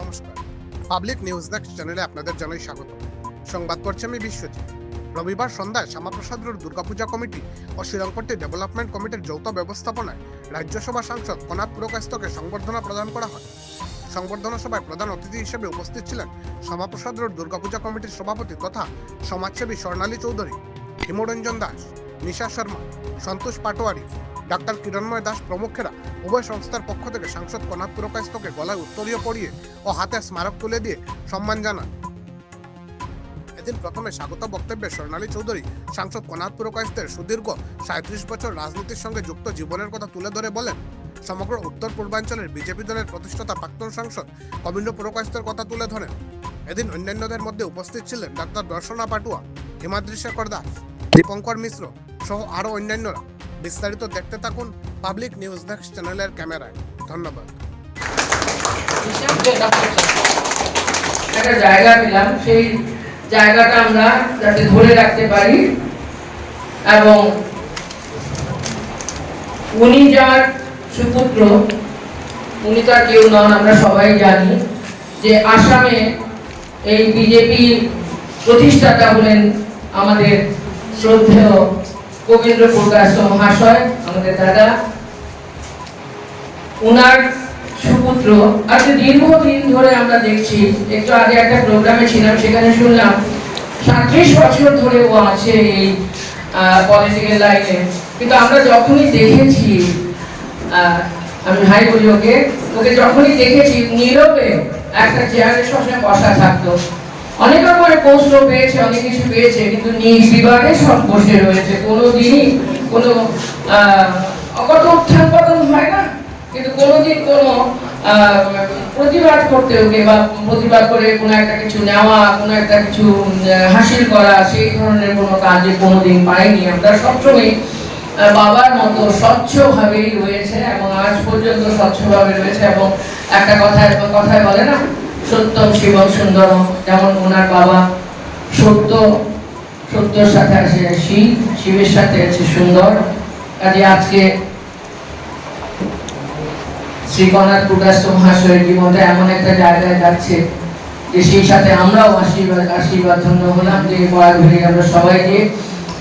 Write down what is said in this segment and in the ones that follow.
নমস্কার। Public news next চ্যানেলে আপনাদের জানাই স্বাগত। সংবাদ পড়ছে আমি বিশ্বজিৎ। রবিবার সন্ধ্যায় শ্যামাপ্রসাদ রোড দুর্গাপূজা কমিটি ও শ্রীরঙ্গপট্টি ডেভেলপমেন্ট কমিটির যৌথ ব্যবস্থাপনায় রাজ্যসভা সাংসদ কনাথ পুরকাস্তকে সংবর্ধনা প্রদান করা হয়। সংবর্ধনা সভায় প্রধান অতিথি হিসেবে উপস্থিত ছিলেন শ্যামাপ্রসাদ রোড দুর্গাপূজা কমিটির সভাপতি তথা সমাজসেবী স্বর্ণালী চৌধুরী, হিমরঞ্জন দাস, নিশা শর্মা, সন্তোষ পাটোয়ারি ডাক্তার কিরণময় দাস প্রমুখেরা উভয় সংস্থার পক্ষ থেকে সাংসদ কনাথ পুরকাস্তকে গলায় উত্তরীয় পরিয়ে ও হাতে স্মারক তুলে দিয়ে সম্মান জানান। এদিন প্রথমে স্বাগত বক্তব্যে স্বর্ণালী চৌধুরী সাংসদ কনাথ পুরকাস্তের সুদীর্ঘ সাঁত্রিশ বছর রাজনীতির সঙ্গে যুক্ত জীবনের কথা তুলে ধরে বলেন, সমগ্র উত্তর পূর্বাঞ্চলের বিজেপি দলের প্রতিষ্ঠাতা প্রাক্তন সাংসদ কবিন্দ পুরকাস্তের কথা তুলে ধরেন। এদিন অন্যান্যদের মধ্যে উপস্থিত ছিলেন ডাক্তার দর্শনা পাটুয়া, হিমাদ্রি শেখর দাস, দীপঙ্কর মিশ্র সহ আরও অন্যান্যরা। বিস্তারিত দেখতে থাকুন পাবলিক নিউজ নেক্সট চ্যানেলের ক্যামেরায়। ধন্যবাদ। একটা জায়গা পেলাম সেই জায়গাটা আমরা যাতে ধরে রাখতে পারি। এবং উনি যার সুপুত্র, উনি তো আর কেউ নন, আমরা সবাই জানি যে আসামে এই বিজেপি প্রতিষ্ঠাতা হলেন আমাদের শ্রদ্ধেয় গোবিন্দ্র প্রকাশ মহাশয়, আমাদের দাদা। উনার সুপুত্র। আজকে দীর্ঘদিন ধরে আমরা দেখছি, একটু আগে একটা প্রোগ্রামে ছিলাম, সেখানে শুনলাম, সাঁত্রিশ বছর ধরে ও আছে এই পলিটিক্যাল লাইনে কিন্তু আমরা যখনই দেখেছি আমি হাই বলি ওকে ওকে যখনই দেখেছি, নীরবে একটা চেয়ারে সবসময় বসা থাকতো। অনেক রকমের পোস্টও পেয়েছে অনেক কিছু পেয়েছে কিন্তু নির্বিবাদে সব বসে রয়েছে। কোনো দিনই কোনো আহ, কত উত্থান পতন হয় না কিন্তু কোনোদিন কোনো প্রতিবাদ করতে ওকে বা প্রতিবাদ করে কোনো একটা কিছু নেওয়া কোনো একটা কিছু হাসিল করা সেই ধরনের কোনো কাজে কোনোদিন পাইনি। আমরা সবসময় বাবার মতো স্বচ্ছভাবেই রয়েছে এবং আজ পর্যন্ত স্বচ্ছভাবে রয়েছে এবং একটা কথায় কথায় বলে না সত্যম শিবম সুন্দরম, যেমন ওনার বাবা সত্য, সত্যর সাথে আছে শিব, শিবের সাথে আছে সুন্দর। কাজে আজকে শ্রীকনাথ প্রকাশ মহাশয়ের জীবনটা এমন একটা জায়গায় যাচ্ছে যে সেই সাথে আমরাও আশীর্বাদ আশীর্বাদ ধন্য হলাম যে বড়াঘুরি আমরা সবাই গিয়ে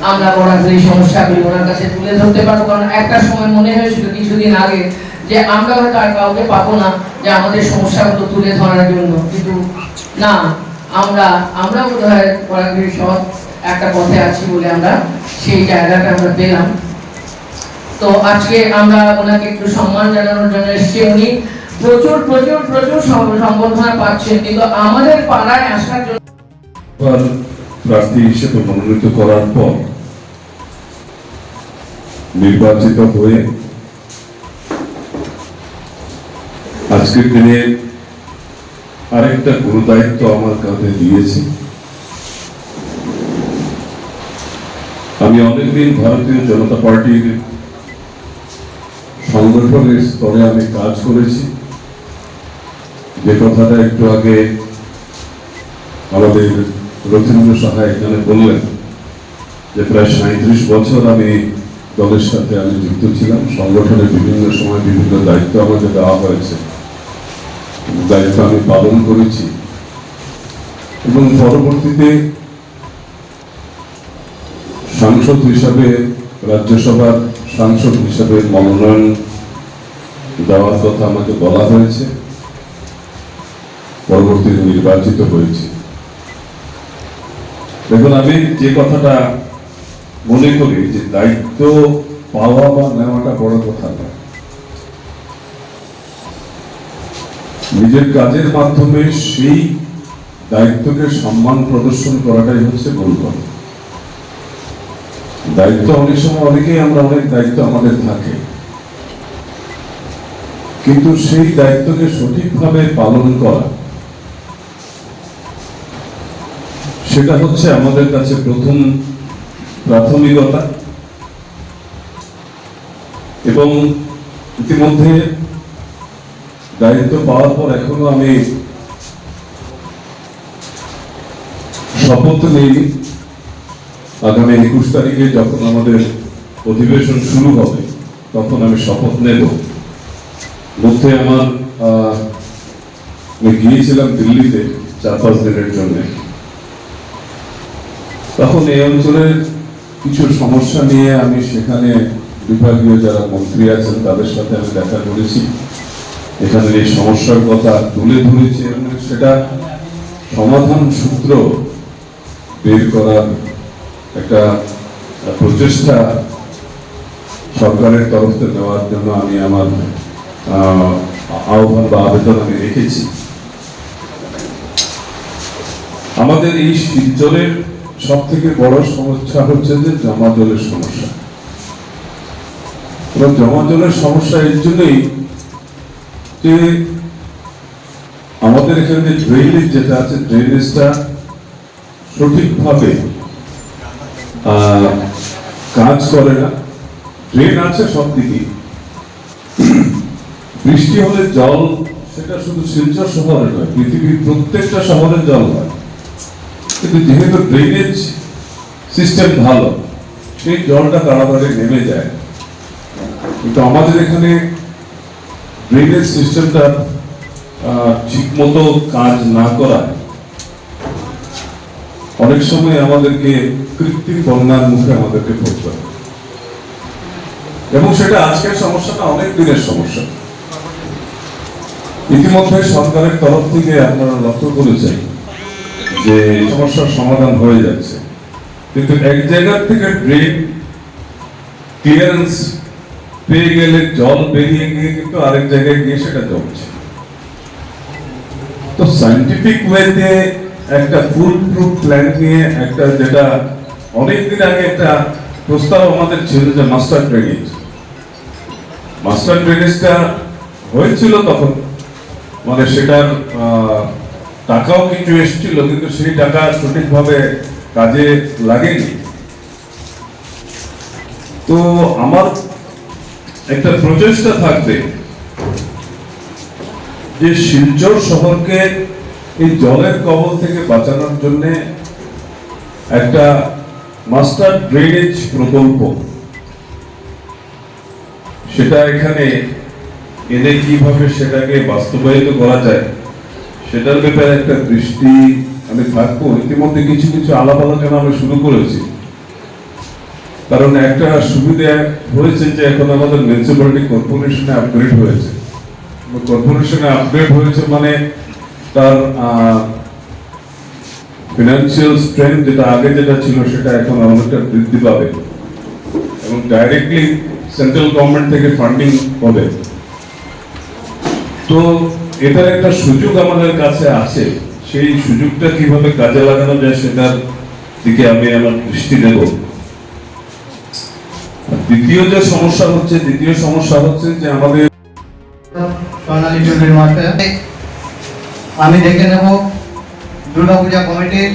আমরা বড়াঘুরি সমস্যাগুলি ওনার কাছে তুলে ধরতে পারব। কারণ একটা সময় মনে হয়েছিল, কিছুদিন আগে যে আমরা হয়তো আর কাউকে পাবো না যে আমাদের সমস্যাগুলো তুলে ধরার জন্য। কিন্তু না, আমরা আমরা বোধ হয় বড়াঘুরি সব একটা পথে আছি বলে আমরা সেই জায়গাটা আমরা পেলাম। তো আজকে আমরা ওনাকে একটু সম্মান জানানোর জন্য এসেছি। উনি প্রচুর প্রচুর প্রচুর সম্বর্ধনা পাচ্ছেন। কিন্তু আমাদের পাড়ায় আসার জন্য প্রার্থী হিসেবে মনোনীত করার পর নির্বাচিত হয়ে আজকের দিনে আরেকটা গুরু দায়িত্ব আমার কাঁধে দিয়েছে। আমি অনেকদিন ভারতীয় জনতা পার্টির সংগঠনের স্তরে আমি কাজ করেছি। যে কথাটা একটু আগে আমাদের রথীন্দ্র সাহা এখানে বললেন যে প্রায় সাঁত্রিশ বছর আমি দলের সাথে আমি যুক্ত ছিলাম। সংগঠনের বিভিন্ন সময় বিভিন্ন দায়িত্ব আমাকে দেওয়া হয়েছে। দায়িত্ব আমি পালন করেছি। এবং পরবর্তীতে সাংসদ হিসাবে, রাজ্যসভার সাংসদ হিসাবে মনোনয়ন দেওয়ার কথা আমাকে বলা হয়েছে। পরবর্তীতে নির্বাচিত হয়েছে। দেখুন, আমি যে কথাটা মনে করি যে দায়িত্ব পাওয়া বা নেওয়াটা বড় কথা নয়। নিজের কাজের মাধ্যমে সেই দায়িত্বকে সম্মান প্রদর্শন করাটাই হচ্ছে মূল কথা। দায়িত্ব অনেক সময় অনেকেই আমরা অনেক দায়িত্ব আমাদের থাকে। কিন্তু সেই দায়িত্বকে সঠিকভাবে পালন করা, সেটা হচ্ছে আমাদের কাছে প্রথম প্রাথমিকতা। এবং ইতিমধ্যে দায়িত্ব পাওয়ার পর এখনও আমি শপথ নেই আগামী একুশ তারিখে যখন আমাদের অধিবেশন শুরু হবে, তখন আমি শপথ নেব। মধ্যে আমার আমি গিয়েছিলাম দিল্লিতে চার পাঁচ দিনের জন্য। তখন এই অঞ্চলের কিছু সমস্যা নিয়ে আমি সেখানে বিভাগীয় যারা মন্ত্রী আছেন, তাদের সাথে আমি দেখা করেছি। এখানে এই সমস্যার কথা তুলে ধরেছে সেটা সমাধান সূত্র বের করার একটা প্রচেষ্টা সরকারের তরফ থেকে দেওয়ার জন্য আমি আমার আহ, আহ্বান বা আবেদন আমি রেখেছি। আমাদের এই শিলচরের সব থেকে বড় সমস্যা হচ্ছে যে জমা জলের সমস্যা। এবং জমা জলের সমস্যা এর জন্যই যে আমাদের এখানে ড্রেনেজ যেটা আছে ড্রেনেজটা সঠিকভাবে কাজ করে না। ড্রেন আছে সব দিকেই বৃষ্টি হলে জল, সেটা শুধু শিলচর শহরে নয়, পৃথিবীর প্রত্যেকটা শহরে জল হয়। কিন্তু যেহেতু ড্রেনেজ সিস্টেম ভালো, সেই জলটা তাড়াতাড়ি নেমে যায়। কিন্তু আমাদের এখানে ড্রেনেজ সিস্টেমটা ঠিক মতো কাজ না করায়, অনেক সময় আমাদেরকে কৃত্রিম বন্যার মুখে আমাদেরকে পড়তে হয়। এবং সেটা আজকের সমস্যাটা অনেক দিনের সমস্যা। ইতিমধ্যে সরকারের তরফ থেকে আপনারা লক্ষ্য করেছেন যে সমস্যার সমাধান হয়ে যাচ্ছে। কিন্তু এক জায়গার থেকে ড্রেন ক্লিয়ারেন্স পেয়ে গেলে জল বেরিয়ে গিয়ে কিন্তু আরেক জায়গায় গিয়ে সেটা জমছে। তো সাইন্টিফিক ওয়েতে একটা ফুল প্রুফ প্ল্যান নিয়ে একটা যেটা অনেকদিন আগে একটা প্রস্তাব আমাদের ছিল যে মাস্টার ড্রেনেজ মাস্টার ড্রেনেজটা হয়েছিল তখন। মানে সেটার টাকাও কিছু এসেছিল, কিন্তু সেই টাকা সঠিকভাবে কাজে লাগেনি। তো আমার একটা প্রচেষ্টা থাকবে যে শিলচর শহরকে এই জলের কবল থেকে বাঁচানোর জন্য একটা মাস্টার ড্রেনেজ প্রকল্প। সেটা এখানে এনে কীভাবে সেটাকে বাস্তবায়িত করা যায়, সেটার ব্যাপারে একটা দৃষ্টি আমি থাকব। ইতিমধ্যে কিছু কিছু আলাপ আলোচনা আমি শুরু করেছি। কারণ একটা সুবিধা হয়েছে যে এখন আমাদের মিউনিসিপ্যালিটি কর্পোরেশনে আপগ্রেড হয়েছে। কর্পোরেশনে আপগ্রেড হয়েছে মানে তার ফিনান্সিয়াল স্ট্রেংথ যেটা আগে যেটা ছিল সেটা এখন অনেকটা বৃদ্ধি পাবে। এবং ডাইরেক্টলি সেন্ট্রাল গভর্নমেন্ট থেকে ফান্ডিং হবে। তো এটার একটা সুযোগ আমাদের কাছে আছে। সেই সুযোগটা কীভাবে কাজে লাগানো যায় সেটার দিকে আমি আমার দৃষ্টি দেব। দ্বিতীয় যে সমস্যা হচ্ছে দ্বিতীয় সমস্যা হচ্ছে যে আমাদের সোনালী আমি দেখে নেব দুর্গাপূজা কমিটির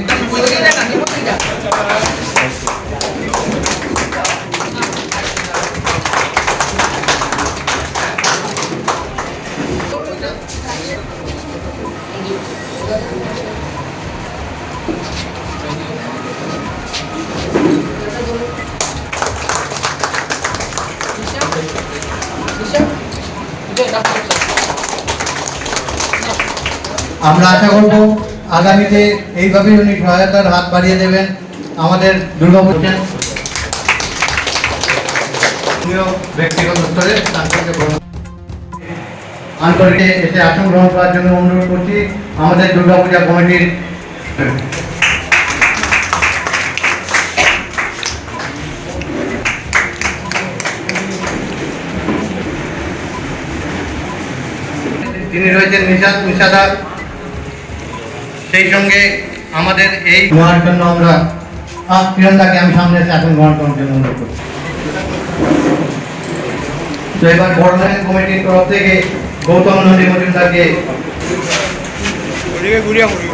আমরা আশা করব আগামীতে এইভাবে উনি সহায়তার হাত বাড়িয়ে দেবেন আমাদের দুর্গাপূজা ব্যক্তিগত আন্তরিকে এসে আসন গ্রহণ করার জন্য অনুরোধ করছি আমাদের দুর্গাপূজা কমিটির। তিনি রয়েছেন নিশাদ নিশাদা সেই সঙ্গে আমাদের এই গ্রহণ জন্য আমরা কিরণদাকে আমি সামনে এসে এখন গ্রহণ করার জন্য অনুরোধ করছি। তো এবার বড়লাইন কমিটির তরফ থেকে গৌতম নন্দী মজুমদারকে ঘুরিয়া ঘুরিয়ে।